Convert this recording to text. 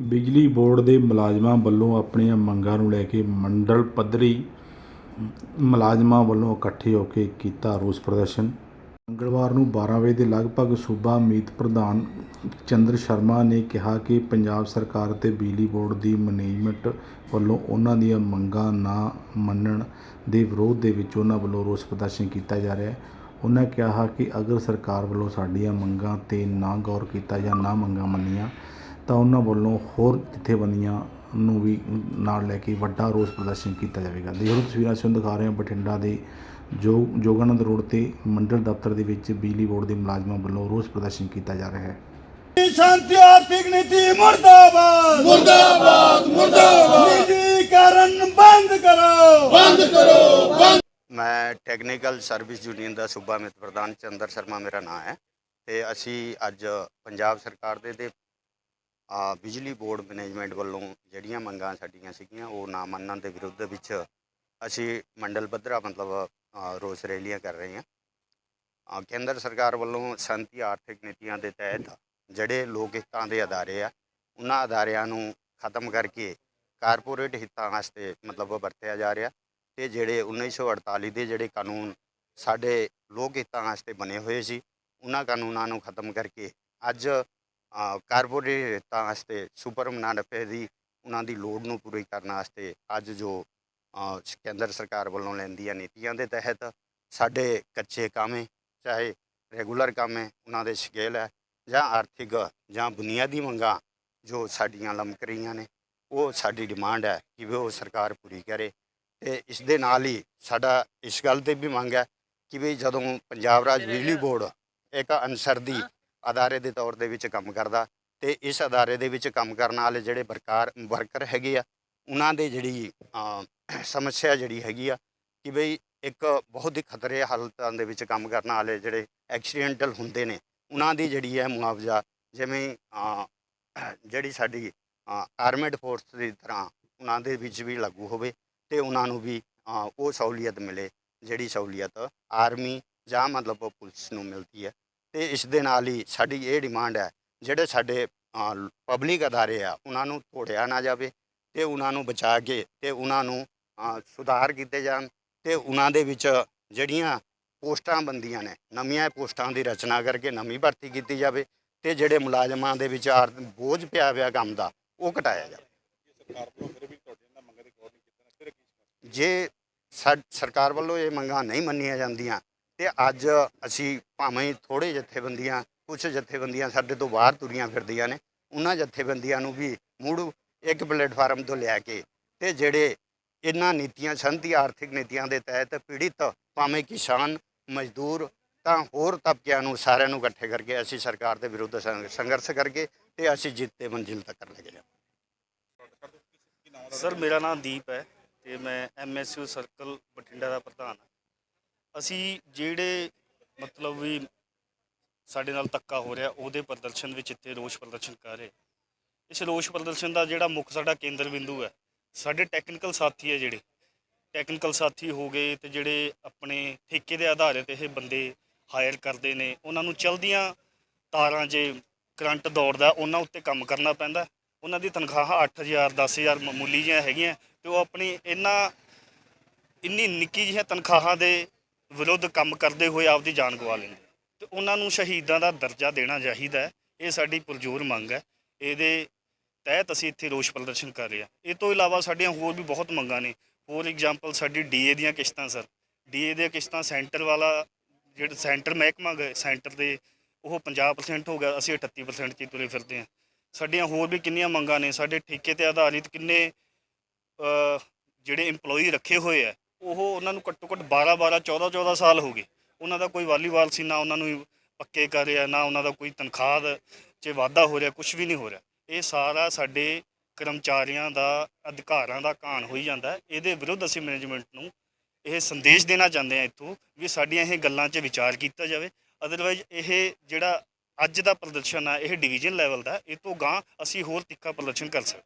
ਬਿਜਲੀ ਬੋਰਡ ਦੇ ਮੁਲਾਜ਼ਮਾਂ ਵੱਲੋਂ ਆਪਣੀਆਂ ਮੰਗਾਂ ਨੂੰ ਲੈ ਕੇ ਮੰਡਲ ਪੱਧਰੀ ਮੁਲਾਜ਼ਮਾਂ ਵੱਲੋਂ ਇਕੱਠੇ ਹੋ ਕੇ ਕੀਤਾ ਰੋਸ ਪ੍ਰਦਰਸ਼ਨ। ਮੰਗਲਵਾਰ ਨੂੰ 12 ਵਜੇ ਦੇ ਲਗਭਗ ਸੂਬਾ ਮੀਤ ਪ੍ਰਧਾਨ ਚੰਦਰ ਸ਼ਰਮਾ ਨੇ ਕਿਹਾ ਕਿ ਪੰਜਾਬ ਸਰਕਾਰ ਅਤੇ ਬਿਜਲੀ ਬੋਰਡ ਦੀ ਮੈਨੇਜਮੈਂਟ ਵੱਲੋਂ ਉਹਨਾਂ ਦੀਆਂ ਮੰਗਾਂ ਨਾ ਮੰਨਣ ਦੇ ਵਿਰੋਧ ਦੇ ਵਿੱਚ ਉਹਨਾਂ ਵੱਲੋਂ ਰੋਸ ਪ੍ਰਦਰਸ਼ਨ ਕੀਤਾ ਜਾ ਰਿਹਾ ਹੈ। ਉਹਨਾਂ ਕਿਹਾ ਕਿ ਅਗਰ ਸਰਕਾਰ ਵੱਲੋਂ ਸਾਡੀਆਂ ਮੰਗਾਂ ਤੇ ਨਾ ਗੌਰ ਕੀਤਾ ਜਾਂ ਨਾ ਮੰਗਾਂ ਮੰਨੀਆਂ ਤਾਂ ਉਹਨਾਂ ਵੱਲੋਂ ਹੋਰ ਜਥੇਬੰਦੀਆਂ ਨੂੰ ਵੀ ਨਾਲ ਲੈ ਕੇ ਵੱਡਾ ਰੋਸ ਪ੍ਰਦਰਸ਼ਨ ਕੀਤਾ ਜਾਵੇਗਾ। ਦੇਖ ਤਸਵੀਰਾਂ ਅਸੀਂ ਦਿਖਾ ਰਹੇ ਹਾਂ ਬਠਿੰਡਾ ਦੇ ਜੋ ਜੋਗਾਨੰਦ ਰੋਡ ਤੇ ਮੰਡਲ ਦਫ਼ਤਰ ਦੇ ਵਿੱਚ ਬਿਜਲੀ ਬੋਰਡ ਦੇ ਮੁਲਾਜ਼ਮਾਂ ਵੱਲੋਂ ਰੋਸ ਪ੍ਰਦਰਸ਼ਨ ਕੀਤਾ ਜਾ ਰਿਹਾ ਹੈ। ਸ਼ਾਂਤੀ ਆਰਥਿਕ ਨੀਤੀ ਮੁਰਦਾਬਾਦ। ਮੁਰਦਾਬਾਦ ਮੁਰਦਾਬਾਦ। ਨਿਜੀਕਰਨ ਬੰਦ ਕਰੋ। ਬੰਦ ਕਰੋ ਮੈਂ ਟੈਕਨੀਕਲ ਸਰਵਿਸ ਯੂਨੀਅਨ ਦਾ ਸੂਬਾ ਮਿਤ ਪ੍ਰਧਾਨ ਚੰਦਰ ਸ਼ਰਮਾ ਮੇਰਾ ਨਾਮ ਹੈ। ਤੇ ਅਸੀਂ ਅੱਜ ਪੰਜਾਬ ਸਰਕਾਰ ਦੇ ਤੇ ਆ, ਬਿਜਲੀ ਬੋਰਡ ਮੈਨੇਜਮੈਂਟ ਵੱਲੋਂ ਜਿਹੜੀਆਂ ਮੰਗਾਂ ਸਾਡੀਆਂ ਸੀਗੀਆਂ ਉਹ ਨਾ ਮੰਨਣ ਦੇ ਵਿਰੁੱਧ ਵਿੱਚ ਅਸੀਂ ਮੰਡਲ ਪੱਧਰਾ ਮਤਲਬ ਰੋਸ ਰੈਲੀਆਂ ਕਰ ਰਹੇ ਹਾਂ। ਕੇਂਦਰ ਸਰਕਾਰ ਵੱਲੋਂ ਸੰਤੀ ਆਰਥਿਕ ਨੀਤੀਆਂ ਦੇ ਤਹਿਤ ਜਿਹੜੇ ਲੋਕ ਹਿੱਤਾਂ ਦੇ ਅਦਾਰੇ ਆ ਉਹਨਾਂ ਅਦਾਰਿਆਂ ਨੂੰ ਖਤਮ ਕਰਕੇ ਕਾਰਪੋਰੇਟ ਹਿੱਤਾਂ ਵਾਸਤੇ ਮਤਲਬ ਵਰਤਿਆ ਜਾ ਰਿਹਾ ਤੇ ਜਿਹੜੇ 1948 ਦੇ ਜਿਹੜੇ ਕਾਨੂੰਨ ਸਾਡੇ ਲੋਕ ਹਿੱਤਾਂ ਵਾਸਤੇ ਬਣੇ ਹੋਏ ਸੀ ਉਹਨਾਂ ਕਾਨੂੰਨਾਂ ਨੂੰ ਖਤਮ ਕਰਕੇ ਅੱਜ ਕਾਰਪੋਰੇਟ ਵਾਸਤੇ ਸੁਪਰ ਮੁਨਾਫੇ ਦੀ ਉਹਨਾਂ ਦੀ ਲੋੜ ਨੂੰ ਪੂਰੀ ਕਰਨ ਵਾਸਤੇ ਅੱਜ ਜੋ ਕੇਂਦਰ ਸਰਕਾਰ ਵੱਲੋਂ ਲੈਂਦੀਆਂ ਨੀਤੀਆਂ ਦੇ ਤਹਿਤ ਸਾਡੇ ਕੱਚੇ ਕਾਮੇ ਚਾਹੇ ਰੈਗੂਲਰ ਕਾਮੇ ਉਹਨਾਂ ਦੇ ਸਕੇਲ ਹੈ ਜਾਂ ਆਰਥਿਕ ਜਾਂ ਬੁਨਿਆਦੀ ਮੰਗਾਂ ਜੋ ਸਾਡੀਆਂ ਲਮਕ ਰਹੀਆਂ ਨੇ ਉਹ ਸਾਡੀ ਡਿਮਾਂਡ ਹੈ ਕਿ ਵੀ ਉਹ ਸਰਕਾਰ ਪੂਰੀ ਕਰੇ। ਤੇ ਇਸ ਦੇ ਨਾਲ ਹੀ ਸਾਡਾ ਇਸ ਗੱਲ ਤੇ ਵੀ ਮੰਗ ਹੈ ਕਿ ਵੀ ਜਦੋਂ ਪੰਜਾਬ ਰਾਜ ਬਿਜਲੀ ਬੋਰਡ ਇੱਕ ਅਨਸਰਦੀ ਅਦਾਰੇ ਦੇ ਤੌਰ ਦੇ ਵਿੱਚ ਕੰਮ ਕਰਦਾ ਤੇ ਇਸ ਅਦਾਰੇ ਦੇ ਵਿੱਚ ਕੰਮ ਕਰਨ ਵਾਲੇ ਜਿਹੜੇ ਵਰਕਾਰ, ਵਰਕਰ ਹੈਗੇ ਆ, ਉਹਨਾਂ ਦੇ ਜਿਹੜੀ ਸਮੱਸਿਆ ਜਿਹੜੀ ਹੈਗੀ ਆ ਕਿ ਬਈ ਇੱਕ ਬਹੁਤ ਹੀ ਖਤਰੇ ਹਾਲਤਾਂ ਦੇ ਵਿੱਚ ਕੰਮ ਕਰਨ ਵਾਲੇ ਜਿਹੜੇ ਐਕਸੀਡੈਂਟਲ ਹੁੰਦੇ ਨੇ, ਉਹਨਾਂ ਦੀ ਜਿਹੜੀ ਹੈ ਮੁਆਵਜ਼ਾ ਜਿਵੇਂ ਜਿਹੜੀ ਸਾਡੀ ਆਰਮਡ ਫੋਰਸ ਦੀ ਤਰ੍ਹਾਂ ਉਹਨਾਂ ਦੇ ਵਿੱਚ ਵੀ ਲਾਗੂ ਹੋਵੇ ਤੇ ਉਹਨਾਂ ਨੂੰ ਵੀ ਉਹ ਸਹੂਲੀਅਤ ਮਿਲੇ, ਜਿਹੜੀ ਸਹੂਲੀਅਤ ਆਰਮੀ ਜਾਂ ਮਤਲਬ ਪੁਲਿਸ ਨੂੰ ਮਿਲਦੀ ਹੈ। ਤੇ ਇਸ ਦੇ ਨਾਲ ਹੀ ਸਾਡੀ ਇਹ ਡਿਮਾਂਡ ਹੈ, ਜਿਹੜੇ ਸਾਡੇ ਪਬਲਿਕ ਅਦਾਰੇ ਆ, ਉਹਨਾਂ ਨੂੰ ਤੋੜਿਆ ਨਾ ਜਾਵੇ ਤੇ ਉਹਨਾਂ ਨੂੰ ਬਚਾ ਕੇ ਤੇ ਉਹਨਾਂ ਨੂੰ ਸੁਧਾਰ ਕੀਤੇ ਜਾਣ ਤੇ ਉਹਨਾਂ ਦੇ ਵਿੱਚ ਜਿਹੜੀਆਂ ਪੋਸਟਾਂ ਬੰਦੀਆਂ ਨੇ, ਨਵੀਆਂ ਪੋਸਟਾਂ ਦੀ ਰਚਨਾ ਕਰਕੇ ਨਵੀਂ ਭਰਤੀ ਕੀਤੀ ਜਾਵੇ ਤੇ ਜਿਹੜੇ ਮੁਲਾਜ਼ਮਾਂ ਦੇ ਵਿੱਚ ਬੋਝ ਪਿਆ ਹੋਇਆ ਕੰਮ ਦਾ, ਉਹ ਘਟਾਇਆ ਜਾਵੇ। ਜੇ ਸਾ- ਸਰਕਾਰ ਵੱਲੋਂ ਇਹ ਮੰਗਾਂ ਨਹੀਂ ਮੰਨੀਆਂ ਜਾਂਦੀਆਂ ਤੇ ਅੱਜ ਅਸੀਂ ਭਾਵੇਂ ਥੋੜੇ ਜਥੇਬੰਦੀਆਂ ਕੁਝ ਜਥੇਬੰਦੀਆਂ ਸਾਡੇ ਤੋਂ ਬਾਹਰ ਤੁਰੀਆਂ ਫਿਰਦੀਆਂ ਨੇ, ਉਹਨਾਂ ਜਥੇਬੰਦੀਆਂ ਨੂੰ ਵੀ ਮੁੜ ਇੱਕ ਪਲੇਟਫਾਰਮ ਤੋਂ ਲਿਆ ਕੇ ਤੇ ਜਿਹੜੇ ਇਹਨਾਂ ਨੀਤੀਆਂ, ਸੰਤੀ ਆਰਥਿਕ ਨੀਤੀਆਂ ਦੇ ਤਹਿਤ ਪੀੜਿਤ ਭਾਵੇਂ ਕਿਸਾਨ, ਮਜ਼ਦੂਰ ਤਾਂ ਹੋਰ ਤਬਕਿਆਂ ਨੂੰ ਸਾਰਿਆਂ ਨੂੰ ਇਕੱਠੇ ਕਰਕੇ ਅਸੀਂ ਸਰਕਾਰ ਦੇ ਵਿਰੁੱਧ ਸੰਘਰਸ਼ ਕਰਕੇ ਤੇ ਅਸੀਂ ਜਿੱਤ ਤੇ ਮੰਜ਼ਿਲ ਤੱਕ ਲੈ ਕੇ ਜਾਵਾਂਗੇ। ਸਰ, ਮੇਰਾ ਨਾਮ ਦੀਪ ਹੈ ਤੇ ਮੈਂ ਐਮਐਸਯੂ ਸਰਕਲ ਬਠਿੰਡਾ ਦਾ ਪ੍ਰਧਾਨ ਹਾਂ। ਅਸੀਂ ਜਿਹੜੇ ਮਤਲਬ ਵੀ ਸਾਡੇ ਨਾਲ ਧੱਕਾ ਹੋ ਰਿਹਾ, ਉਹਦੇ ਪ੍ਰਦਰਸ਼ਨ ਵਿੱਚ ਇੱਥੇ ਰੋਸ ਪ੍ਰਦਰਸ਼ਨ ਕਰ ਰਹੇ। ਇਸ ਰੋਸ ਪ੍ਰਦਰਸ਼ਨ ਦਾ ਜਿਹੜਾ ਮੁੱਖ ਸਾਡਾ ਕੇਂਦਰ ਬਿੰਦੂ ਹੈ, ਸਾਡੇ ਟੈਕਨੀਕਲ ਸਾਥੀ ਹੈ ਜਿਹੜੇ। ਟੈਕਨੀਕਲ ਸਾਥੀ ਹੋ ਗਏ ਤੇ ਜਿਹੜੇ ਆਪਣੇ ਠੇਕੇ ਦੇ ਆਧਾਰ ਤੇ ਇਹ ਬੰਦੇ ਹਾਇਰ ਕਰਦੇ ਨੇ, ਉਹਨਾਂ ਨੂੰ ਚਲਦੀਆਂ ਤਾਰਾਂ ਜੇ ਕਰੰਟ ਦੌੜਦਾ, ਉਹਨਾਂ ਉੱਤੇ ਕੰਮ ਕਰਨਾ ਪੈਂਦਾ। ਉਹਨਾਂ ਦੀ ਤਨਖਾਹਾਂ 8000 10000 ਮਾਮੂਲੀ ਜਿਹੀਆਂ ਹੈਗੀਆਂ ਤੇ ਉਹ ਆਪਣੀ ਇਹਨਾਂ ਇੰਨੀ ਨਿੱਕੀ ਜਿਹੀਆਂ ਤਨਖਾਹਾਂ ਦੇ ਵਿਰੁੱਧ ਕੰਮ ਕਰਦੇ ਹੋਏ ਆਪਦੀ ਜਾਨ ਗਵਾ ਲੈਂਦੇ ਤੇ ਉਹਨਾਂ ਨੂੰ ਸ਼ਹੀਦਾਂ ਦਾ ਦਰਜਾ ਦੇਣਾ ਚਾਹੀਦਾ ਹੈ। ਇਹ ਸਾਡੀ ਪੁਰਜੋਰ ਮੰਗ ਹੈ। ਇਹਦੇ ਤਹਿਤ ਅਸੀਂ ਇੱਥੇ ਰੋਸ ਪ੍ਰਦਰਸ਼ਨ ਕਰ ਰਹੇ ਹਾਂ। ਇਹ ਤੋਂ ਇਲਾਵਾ ਸਾਡੀਆਂ ਹੋਰ ਵੀ ਬਹੁਤ ਮੰਗਾਂ ਨੇ। ਫੋਰ ਐਗਜ਼ਾਮਪਲ, ਸਾਡੀ ਡੀਏ ਦੀਆਂ ਕਿਸ਼ਤਾਂ, ਸਰ। ਡੀਏ ਦੀਆਂ ਕਿਸ਼ਤਾਂ ਸੈਂਟਰ ਵਾਲਾ ਜਿਹੜਾ ਸੈਂਟਰ ਮਹਿਕਮਾ ਗਏ ਸੈਂਟਰ ਦੇ ਉਹ 50% ਹੋ ਗਿਆ, ਅਸੀਂ 38% 'ਚ ਤੁਰੇ ਫਿਰਦੇ ਹਾਂ। ਸਾਡੀਆਂ ਹੋਰ ਵੀ ਕਿੰਨੀਆਂ ਮੰਗਾਂ ਨੇ? ਸਾਡੇ ਠੇਕੇ ਤੇ ਆਧਾਰਿਤ ਕਿੰਨੇ ਜਿਹੜੇ EMPLOYE ਰੱਖੇ ਹੋਏ ਆ ਉਹ ਉਹਨਾਂ ਨੂੰ ਘੱਟੋ ਘੱਟ 12 12 14 14 ਸਾਲ ਹੋ ਗਏ। ਉਹਨਾਂ ਦਾ ਕੋਈ ਵਾਲੀਬਾਲ ਸੀ, ਨਾ ਉਹਨਾਂ ਨੂੰ ਪੱਕੇ ਕਰ ਰਿਹਾ, ਨਾ ਉਹਨਾਂ ਦਾ ਕੋਈ ਤਨਖਾਹ 'ਚ ਵਾਧਾ ਹੋ ਰਿਹਾ ਕੁਝ ਵੀ ਨਹੀਂ ਹੋ ਰਿਹਾ। ਇਹ ਸਾਰਾ ਸਾਡੇ ਕਰਮਚਾਰੀਆਂ ਦਾ, ਅਧਿਕਾਰਾਂ ਦਾ ਘਾਣ ਹੋਈ ਜਾਂਦਾ ਹੈ। ਇਹਦੇ ਵਿਰੁੱਧ ਅਸੀਂ ਮੈਨੇਜਮੈਂਟ ਨੂੰ ਇਹ ਸੰਦੇਸ਼ ਦੇਣਾ ਚਾਹੁੰਦੇ ਹਾਂ ਇੱਥੋਂ ਵੀ ਸਾਡੀਆਂ ਇਹ ਗੱਲਾਂ 'ਚ ਵਿਚਾਰ ਕੀਤਾ ਜਾਵੇ। ਅਦਰਵਾਈਜ਼ ਇਹ ਜਿਹੜਾ ਅੱਜ ਦਾ ਪ੍ਰਦਰਸ਼ਨ ਆ, ਇਹ ਡਿਵੀਜ਼ਨ ਲੈਵਲ ਦਾ ਇਹ ਤੋਂ ਗਾਂ ਅਸੀਂ ਹੋਰ ਤਿੱਖਾ ਪ੍ਰਦਰਸ਼ਨ ਕਰ ਸਕਦੇ